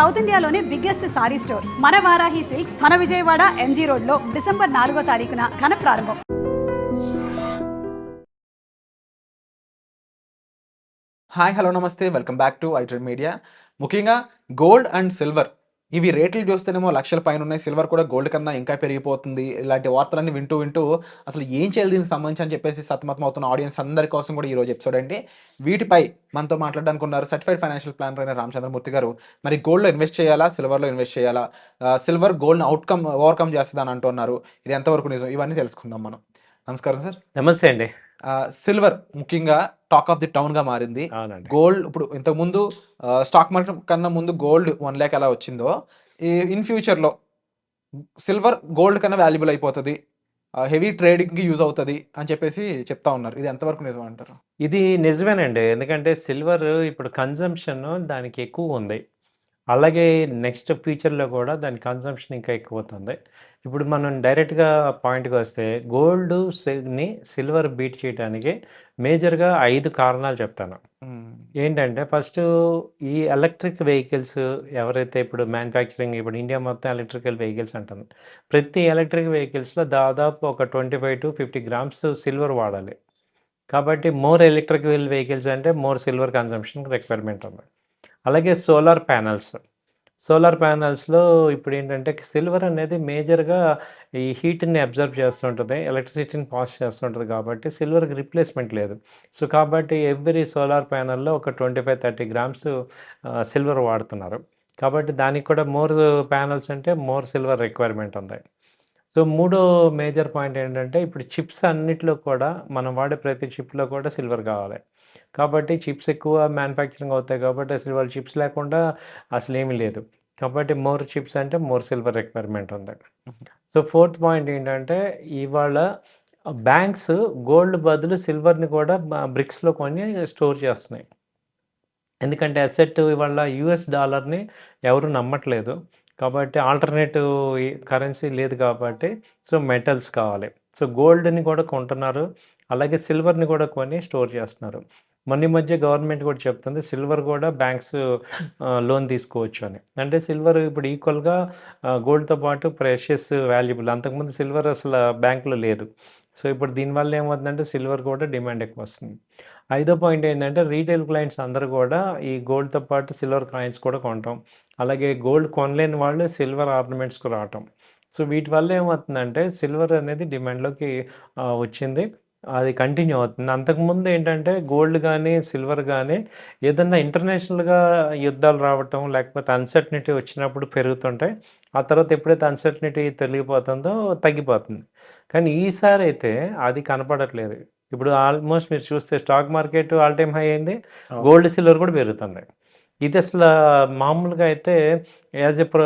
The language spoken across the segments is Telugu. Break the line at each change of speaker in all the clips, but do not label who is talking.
సౌత్ ఇండియాలోనే బిగ్గెస్ట్ సారీ స్టోర్. మన వారాహి సిల్క్స్ మన విజయవాడ ఎంజీ రోడ్లో డిసెంబర్ నాలుగో తారీఖున ఘన ప్రారంభం.
హాయ్ హలో నమస్తే. వెల్కమ్ బ్యాక్ టు ఐటర్ మీడియా. ముఖ్యంగా గోల్డ్ అండ్ సిల్వర్ ఇవి రేట్లు చూస్తేనేమో లక్షల పైన ఉన్నాయి సిల్వర్ కూడా గోల్డ్ కన్నా ఇంకా పెరిగిపోతుంది. ఇలాంటి వార్తలన్నీ వింటూ వింటూ అసలు ఏం చేయాలి దీనికి సంబంధించి అని చెప్పేసి సతమతం అవుతున్న ఆడియన్స్ అందరి కోసం కూడా ఈ రోజు ఎపిసోడ్ అండి. వీటిపై మనతో మాట్లాడడానికి ఉన్నారు సర్టిఫైడ్ ఫైనాన్షియల్ ప్లానర్ అయిన రామచంద్రమూర్తి గారు. మరి గోల్డ్లో ఇన్వెస్ట్ చేయాలా సిల్వర్లో ఇన్వెస్ట్ చేయాలా? సిల్వర్ గోల్డ్ని అవుట్కమ్ ఓవర్కమ్ చేస్తుంది అని అంటున్నారు. ఇది ఎంతవరకు నిజం? ఇవన్నీ తెలుసుకుందాం మనం. నమస్కారం సార్.
నమస్తే అండి.
సిల్వర్ ముఖ్యంగా టాక్ ఆఫ్ ది టౌన్గా మారింది గోల్డ్ ఇప్పుడు ఇంతకు ముందు స్టాక్ మార్కెట్ కన్నా ముందు గోల్డ్ వన్ ల్యాక్ ఎలా వచ్చిందో ఈ ఇన్ ఫ్యూచర్లో సిల్వర్ గోల్డ్ కన్నా వాల్యుబుల్ అయిపోతుంది. హెవీ ట్రేడింగ్కి యూజ్ అవుతుంది అని చెప్పేసి చెప్తా ఉన్నారు. ఇది ఎంతవరకు నిజం అంటారు?
ఇది నిజమేనండి. ఎందుకంటే సిల్వర్ ఇప్పుడు కన్జంప్షన్ దానికి ఎక్కువ ఉంది. అలాగే నెక్స్ట్ ఫ్యూచర్లో కూడా దాని కన్జంప్షన్ ఇంకా ఎక్కువ అవుతుంది ఇప్పుడు మనం డైరెక్ట్గా పాయింట్కి వస్తే గోల్డ్ని సిల్వర్ బీట్ చేయడానికి మేజర్గా ఐదు కారణాలు చెప్తాను. ఏంటంటే ఫస్ట్ ఈ ఎలక్ట్రిక్ వెహికల్స్ ఎవరైతే ఇప్పుడు మ్యానుఫ్యాక్చరింగ్ ఇప్పుడు ఇండియా మొత్తం ఎలక్ట్రికల్ వెహికల్స్ అంటుంది. ప్రతి ఎలక్ట్రిక్ వెహికల్స్లో దాదాపు ఒక twenty five to fifty grams silver వాడాలి. కాబట్టి మోర్ ఎలక్ట్రికల్ వెహికల్స్ అంటే మోర్ సిల్వర్ కన్సంప్షన్ రిక్వైర్మెంట్ ఉంది. అలాగే సోలార్ ప్యానల్స్. సోలార్ ప్యానల్స్లో ఇప్పుడు ఏంటంటే సిల్వర్ అనేది మేజర్గా ఈ హీట్ని అబ్జర్వ్ చేస్తుంటుంది ఎలక్ట్రిసిటీని పాస్ చేస్తుంటుంది కాబట్టి సిల్వర్కి రిప్లేస్మెంట్ లేదు. సో కాబట్టి ఎవ్రీ సోలార్ ప్యానల్లో ఒక twenty five thirty grams silver వాడుతున్నారు. కాబట్టి దానికి కూడా మోర్ ప్యానల్స్ అంటే మోర్ సిల్వర్ రిక్వైర్మెంట్ ఉంది. సో మూడో మేజర్ పాయింట్ ఏంటంటే ఇప్పుడు చిప్స్ అన్నిట్లో కూడా మనం వాడే ప్రతి చిప్లో కూడా సిల్వర్ కావాలి. కాబట్టి చిప్స్ ఎక్కువ మ్యానుఫ్యాక్చరింగ్ అవుతాయి కాబట్టి సిల్వర్ చిప్స్ లేకుండా అసలు ఏమీ లేదు. కాబట్టి మోర్ చిప్స్ అంటే మోర్ సిల్వర్ రిక్వైర్మెంట్ ఉంది. సో ఫోర్త్ పాయింట్ ఏంటంటే ఇవాళ బ్యాంక్స్ గోల్డ్ బదులు సిల్వర్ని కూడా బ్రిక్స్లో కొని స్టోర్ చేస్తున్నాయి. ఎందుకంటే అసెట్ ఇవాళ యుఎస్ డాలర్ని ఎవరు నమ్మట్లేదు. కాబట్టి ఆల్టర్నేటివ్ కరెన్సీ లేదు కాబట్టి సో మెటల్స్ కావాలి. సో గోల్డ్ని కూడా కొంటున్నారు. అలాగే సిల్వర్ని కూడా కొని స్టోర్ చేస్తున్నారు. మొన్న ఈ మధ్య గవర్నమెంట్ కూడా చెప్తుంది సిల్వర్ కూడా బ్యాంక్స్ లోన్ తీసుకోవచ్చు అని. అంటే సిల్వర్ ఇప్పుడు ఈక్వల్గా గోల్డ్తో పాటు ప్రెషియస్ వాల్యుబుల్. అంతకుముందు సిల్వర్ అసలు బ్యాంకులో లేదు. సో ఇప్పుడు దీనివల్ల ఏమవుతుందంటే సిల్వర్ కూడా డిమాండ్ ఎక్కువ వస్తుంది. ఐదో పాయింట్ ఏంటంటే రీటైల్ క్లయింట్స్ అందరూ కూడా ఈ గోల్డ్తో పాటు సిల్వర్ కాయిన్స్ కూడా కొంటాం. అలాగే గోల్డ్ కొనలేని వాళ్ళు సిల్వర్ ఆర్నమెంట్స్కు రావటం. సో వీటి వల్ల ఏమవుతుందంటే సిల్వర్ అనేది డిమాండ్లోకి వచ్చింది. అది కంటిన్యూ అవుతుంది. అంతకుముందు ఏంటంటే గోల్డ్ కానీ సిల్వర్ కానీ ఏదన్నా ఇంటర్నేషనల్గా యుద్ధాలు రావటం లేకపోతే అన్సర్టనిటీ వచ్చినప్పుడు పెరుగుతుంటాయి ఆ తర్వాత ఎప్పుడైతే అన్సర్టనిటీ తొలగిపోతుందో తగ్గిపోతుంది. కానీ ఈసారి అయితే అది కనపడట్లేదు. ఇప్పుడు ఆల్మోస్ట్ మీరు చూస్తే stock market all time high అయింది గోల్డ్ సిల్వర్ కూడా పెరుగుతుంది ఇది అసలు మామూలుగా అయితే యాజ్ ఎ ప్రో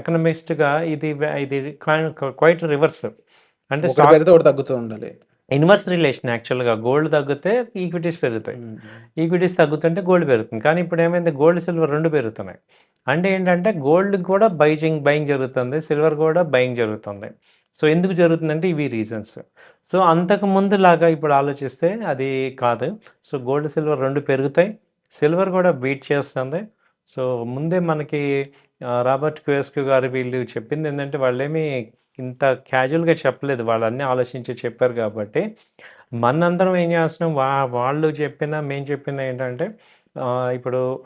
ఎకనమిస్ట్గా ఇది ఇది క్వైట్ రివర్స్. అంటే
ఒకటి
స్టాక్
పెరిగితే ఒకటి తగ్గుతూ ఉండాలి.
ఇన్వర్స్ రిలేషన్ యాక్చువల్గా గోల్డ్ తగ్గితే ఈక్విటీస్ పెరుగుతాయి. ఈక్విటీస్ తగ్గుతుంటే గోల్డ్ పెరుగుతుంది. కానీ ఇప్పుడు ఏమైంది? గోల్డ్ సిల్వర్ రెండు పెరుగుతున్నాయి. అంటే ఏంటంటే గోల్డ్ కూడా బైజింగ్ బయింగ్ జరుగుతుంది. సిల్వర్ కూడా బయింగ్ జరుగుతుంది. సో ఎందుకు జరుగుతుందంటే ఇవి రీజన్స్. సో అంతకు ముందు లాగా ఇప్పుడు ఆలోచిస్తే అది కాదు. సో గోల్డ్ సిల్వర్ రెండు పెరుగుతాయి. సిల్వర్ కూడా బీట్ చేస్తుంది. సో ముందే మనకి రాబర్ట్ క్వేస్క్యూ గారు వీళ్ళు చెప్పింది ఏంటంటే వాళ్ళేమి ఇంత క్యాజువల్గా చెప్పలేదు. వాళ్ళన్నీ ఆలోచించి చెప్పారు కాబట్టి మనందరం ఏం చేస్తున్నాం? వా వాళ్ళు చెప్పిన మేము చెప్పిన ఏంటంటే ఇప్పుడు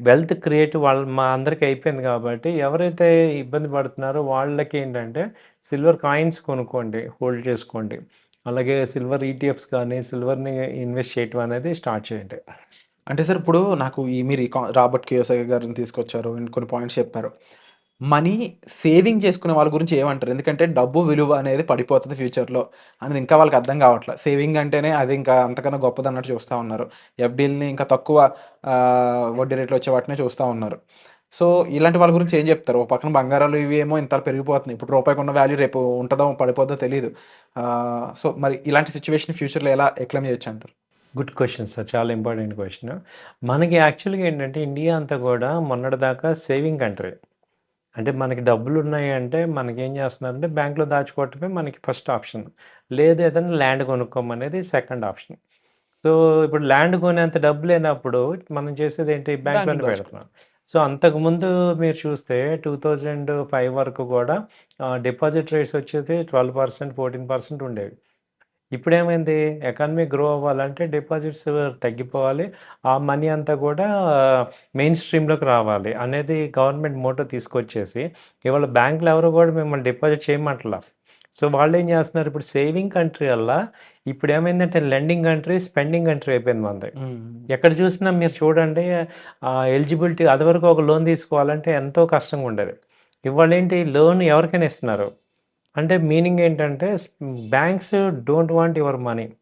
వెల్త్ క్రియేట్ వాళ్ళ మా అందరికి అయిపోయింది కాబట్టి ఎవరైతే ఇబ్బంది పడుతున్నారో వాళ్ళకి ఏంటంటే సిల్వర్ కాయిన్స్ కొనుక్కోండి హోల్డ్ చేసుకోండి. అలాగే సిల్వర్ ఈటీఎఫ్స్ కానీ సిల్వర్ని ఇన్వెస్ట్ చేయటం అనేది స్టార్ట్ చేయండి.
అంటే సార్ ఇప్పుడు నాకు ఈ మీరు కా- రాబర్ట్ కియోసా గారిని తీసుకొచ్చారు. కొన్ని పాయింట్స్ చెప్పారు. మనీ సేవింగ్ చేసుకునే వాళ్ళ గురించి ఏమంటారు? ఎందుకంటే డబ్బు విలువ అనేది పడిపోతుంది ఫ్యూచర్లో అనేది ఇంకా వాళ్ళకి అర్థం కావట్లేదు సేవింగ్ అంటేనే అది ఇంకా అంతకన్నా గొప్పది అన్నట్టు చూస్తూ ఉన్నారు. ఎఫ్డీల్ని ఇంకా తక్కువ వడ్డీ రేట్లు వచ్చే వాటినే చూస్తూ ఉన్నారు. సో ఇలాంటి వాళ్ళ గురించి ఏం చెప్తారు? ఒక పక్కన బంగారాలు ఇవి ఏమో ఇంత పెరిగిపోతుంది ఇప్పుడు రూపాయికి ఉన్న వాల్యూ రేపు ఉంటుందో పడిపోద్దో తెలియదు సో మరి ఇలాంటి సిచ్యువేషన్ ఫ్యూచర్లో ఎలా ఎక్లెమ్ చేయొచ్చు అంటారు?
Good question sir. చాలా ఇంపార్టెంట్ క్వశ్చన్. మనకి యాక్చువల్గా ఏంటంటే ఇండియా అంతా కూడా మొన్నటిదాకా సేవింగ్ కంట్రీ అంటే మనకి డబ్బులు ఉన్నాయి అంటే మనకి ఏం చేస్తున్నారంటే బ్యాంక్లో దాచుకోవటమే మనకి ఫస్ట్ ఆప్షన్ లేదు ఏదైనా ల్యాండ్ కొనుక్కోమనేది సెకండ్ ఆప్షన్ సో ఇప్పుడు ల్యాండ్ కొనేంత డబ్బు లేనప్పుడు మనం చేసేది ఏంటి బ్యాంక్లోనే
దాచుకో.
పెడుతున్నాం సో, అంతకుముందు మీరు చూస్తే 2005 వరకు కూడా డిపాజిట్ రేట్స్ వచ్చేది 12%, 14% ఉండేవి. ఇప్పుడేమైంది ఎకానమీ గ్రో అవ్వాలంటే డిపాజిట్స్ తగ్గిపోవాలి. ఆ మనీ అంతా కూడా మెయిన్ స్ట్రీమ్‌లోకి రావాలి అనేది గవర్నమెంట్ మోటో తీసుకొచ్చేసి, ఇవాళ బ్యాంకులు ఎవరు కూడా మిమ్మల్ని డిపాజిట్ చేయమంటలా. సో, వాళ్ళేం చేస్తున్నారు ఇప్పుడు సేవింగ్ కంట్రీ వల్ల ఇప్పుడేమైందంటే లెండింగ్ కంట్రీ, స్పెండింగ్ కంట్రీ అయిపోయింది మనది. ఎక్కడ చూసినా మీరు చూడండి ఎలిజిబిలిటీ అదివరకు ఒక లోన్ తీసుకోవాలంటే ఎంతో కష్టంగా ఉండేది. ఇవాళేంటి లోన్ ఎవరికైనా ఇస్తున్నారు. అంటే మీనింగ్ ఏంటంటే banks don't want your money.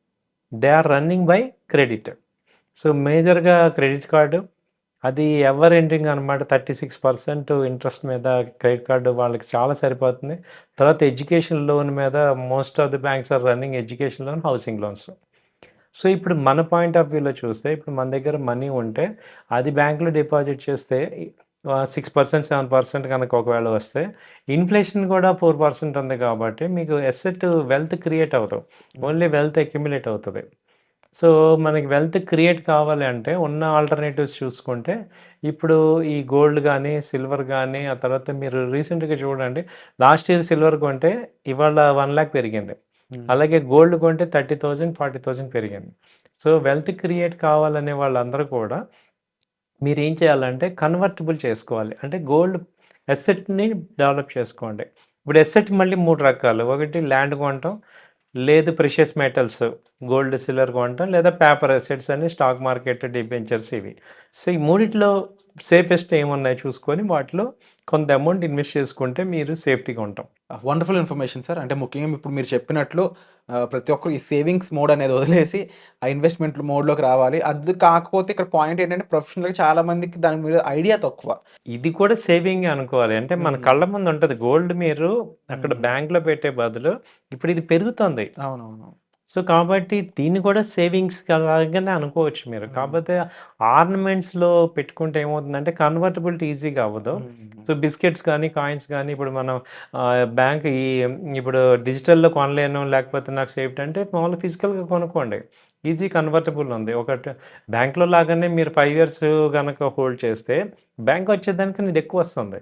They are running by credit. So, మేజర్‌గా క్రెడిట్ కార్డు అది ఎవర్ ఎండింగ్ అనమాట 36% ఇంట్రెస్ట్ మీద క్రెడిట్ కార్డు వాళ్ళకి చాలా సరిపోతుంది. తర్వాత ఎడ్యుకేషన్ లోన్ మీద most of the banks are running education loan, housing loans. So, ఇప్పుడు మన పాయింట్ ఆఫ్ వ్యూలో చూస్తే ఇప్పుడు మన దగ్గర మనీ ఉంటే అది బ్యాంకులో డిపాజిట్ చేస్తే ఆహ్, 6%, 7% గనక ఒకవేళ వస్తే ఇన్‌ఫ్లేషన్ కూడా 4% ఉంది కాబట్టి మీకు అసెట్ వెల్త్ క్రియేట్ అవ్వదు. ఓన్లీ వెల్త్ అక్యుములేట్ అవుతది. సో, మనకి వెల్త్ క్రియేట్ కావాలి అంటే ఉన్న ఆల్టర్‌నేటివ్స్ చూసుకుంటే ఇప్పుడు ఈ గోల్డ్ గానీ, సిల్వర్ గానీ, ఆ తర్వాత మీరు రీసెంట్‌గా చూడండి లాస్ట్ ఇయర్ సిల్వర్ కొంటే ఇవాళ 1,00,000 పెరిగింది.
హ్మ్.
అలాగే గోల్డ్ కొంటే 30,000, 40,000 పెరిగింది. సో, వెల్త్ క్రియేట్ కావాలనే వాళ్ళందరూ కూడా మీరేం చేయాలంటే కన్వర్టబుల్ చేసుకోవాలి. అంటే గోల్డ్ ఎసెట్ని డెవలప్ చేసుకోండి. ఇప్పుడు ఎసెట్ మళ్ళీ మూడు రకాలు. ఒకటి ల్యాండ్ కొనటం, లేదు ప్రెషియస్ మెటల్స్ గోల్డ్, సిల్వర్ కొనటం లేదా పేపర్ అసెట్స్ అని స్టాక్ మార్కెట్, డిబెంచర్స్ ఇవి. సో, ఈ మూడిట్లో సేఫెస్ట్ ఏమున్నాయో చూసుకొని వాటిలో కొంత అమౌంట్ ఇన్వెస్ట్ చేసుకుంటే మీరు సేఫ్టీగా ఉంటాం.
Wonderful information sir. అంటే ముఖ్యంగా ఇప్పుడు మీరు చెప్పినట్లు ప్రతి ఒక్కరు ఈ సేవింగ్స్ మోడ్ అనేది వదిలేసి ఆ ఇన్వెస్ట్‌మెంట్ మోడ్‌లోకి రావాలి. అది కాకపోతే ఇక్కడ పాయింట్ ఏంటంటే ప్రొఫెషనల్‌గా చాలా మందికి దాని మీద ఐడియా తక్కువ.
ఇది కూడా సేవింగే అనుకోవాలి. అంటే మన. కళ్ళ ముందు ఉంటది. గోల్డ్ మీరు అక్కడ. బ్యాంక్‌లో పెట్టే బదులు ఇప్పుడు ఇది పెరుగుతుంది.
అవునవును.
సో, కాబట్టి దీన్ని కూడా సేవింగ్స్ లాగానే అనుకోవచ్చు మీరు. కాకపోతే ఆర్నమెంట్స్‌లో పెట్టుకుంటే ఏమవుతుందంటే కన్వర్టబిలిటీ ఈజీగా అవ్వదు. సో. బిస్కెట్స్ కానీ, కాయిన్స్ కానీ ఇప్పుడు మనం బ్యాంక్ ఈ ఇప్పుడు డిజిటల్‌లో కొనలేను లేకపోతే నాకు సేఫ్టీ అంటే మామూలుగా ఫిజికల్‌గా కొనుక్కోండి. ఈజీ కన్వర్టబుల్ ఉంది. ఒకటి బ్యాంక్‌లో లాగానే మీరు 5 ఇయర్స్ గనక హోల్డ్ చేస్తే బ్యాంక్ వచ్చేదానికన్నా ఇది ఎక్కువ వస్తుంది.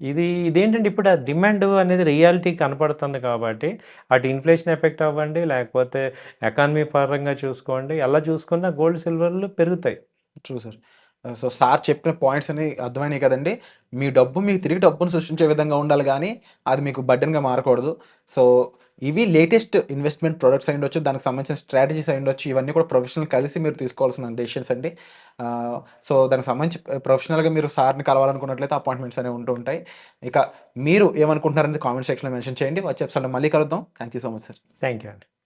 ఇది ఇదేంటంటే ఇప్పుడు ఆ డిమాండ్ అనేది రియాలిటీ కనపడుతుంది కాబట్టి అటు ఇన్‌ఫ్లేషన్ ఎఫెక్ట్ అవ్వండి, లేకపోతే ఎకానమీ పరంగా చూసుకోండి. ఎలా చూసుకున్నా గోల్డ్, సిల్వర్‌లు పెరుగుతాయి.
True sir. సో, సార్ చెప్పిన పాయింట్స్ అని అర్థమైనాయి కదండీ! మీ డబ్బు మీకు తిరిగి డబ్బును సృష్టించే విధంగా ఉండాలి కానీ అది మీకు బడ్డన్గా మారకూడదు. సో, ఇవి లేటెస్ట్ ఇన్వెస్ట్‌మెంట్ ప్రొడక్ట్స్ అయ్యుండొచ్చు. దానికి సంబంధించిన స్ట్రాటజీస్ అయ్యుండొచ్చు. ఇవన్నీ కూడా ప్రొఫెషనల్ కలిసి మీరు తీసుకోవాల్సిన డెసిషన్స్ అండి. సో, దానికి సంబంధించి ప్రొఫెషనల్‌గా మీరు సార్‌ని కలవాలనుకున్నట్లయితే అపాయింట్మెంట్స్ అనేవి ఉంటూ ఉంటాయి. ఇక మీరు ఏమనుకుంటున్నారనేది కామెంట్ సెక్షన్‌లో మెన్షన్ చేయండి. వచ్చే ఎపిసోడ్‌లో మళ్ళీ కలుద్దాం. Thank you so much sir.
Thank you అండి.